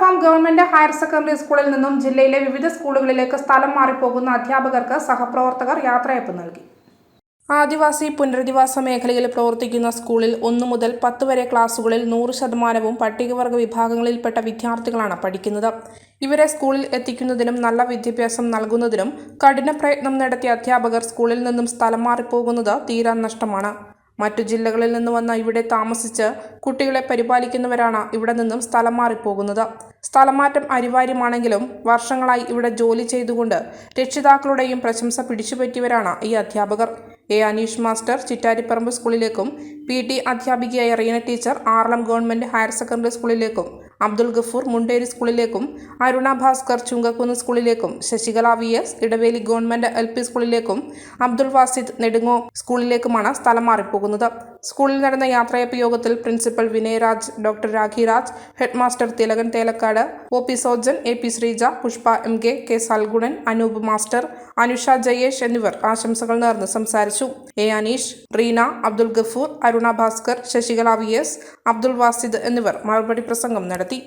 Farm government higher secondary സ്കൂളിൽ നിന്നും ജില്ലയിലെ വിവിധ സ്കൂളുകളിലേക്ക് സ്ഥലം മാറിപ്പോകുന്ന അധ്യാപകർക്ക് സഹപ്രവർത്തകർ യാത്രയപ്പ് നൽകി. ആദിവാസി പുനരധിവാസ മേഖലയിൽ പ്രവർത്തിക്കുന്ന സ്കൂളിൽ ഒന്നു മുതൽ പത്ത് വരെ ക്ലാസുകളിൽ നൂറ് ശതമാനവും പട്ടികവർഗ വിഭാഗങ്ങളിൽപ്പെട്ട വിദ്യാർത്ഥികളാണ് പഠിക്കുന്നത്. ഇവരെ സ്കൂളിൽ എത്തിക്കുന്നതിനും നല്ല വിദ്യാഭ്യാസം നൽകുന്നതിനും കഠിന പ്രയത്നം നടത്തിയ അധ്യാപകർ സ്കൂളിൽ നിന്നും സ്ഥലം മാറിപ്പോകുന്നത് തീരാ നഷ്ടമാണ്. മറ്റു ജില്ലകളിൽ നിന്ന് വന്ന് ഇവിടെ താമസിച്ച് കുട്ടികളെ പരിപാലിക്കുന്നവരാണ് ഇവിടെ നിന്നും സ്ഥലം മാറിപ്പോകുന്നത്. സ്ഥലമാറ്റം അനിവാര്യമാണെങ്കിലും വർഷങ്ങളായി ഇവിടെ ജോലി ചെയ്തുകൊണ്ട് രക്ഷിതാക്കളുടെയും പ്രശംസ പിടിച്ചുപറ്റിയവരാണ് ഈ അധ്യാപകർ. എ അനീഷ് മാസ്റ്റർ ചിറ്റാരിപ്പറമ്പ് സ്കൂളിലേക്കും പി ടി അധ്യാപികയായ Reena teacher Aralam government higher secondary സ്കൂളിലേക്കും Abdul Gafoor Munderi സ്കൂളിലേക്കും Aruna Bhaskar Chungakkunnu സ്കൂളിലേക്കും Sasikala V S Edaveli government L P സ്കൂളിലേക്കും Abdul Wasid Nedungo സ്കൂളിലേക്കുമാണ് സ്ഥലം മാറിപ്പോകുന്നത്. സ്കൂളിൽ നടന്ന യാത്രയപ്പ് യോഗത്തിൽ principal Vinayaraj doctor Rakhiraj headmaster Thilakan Thelakkad O P Sojan A P Sreeja Pushpa M K K Salgunan Anoop master Anusha Jayesh എന്നിവർ ആശംസകൾ നേർന്ന് സംസാരിച്ചു. A Aneesh Reena Abdul Gafoor Aruna Bhaskar Sasikala V S Abdul Wasid എന്നിവർ മറുപടി പ്രസംഗം നടത്തി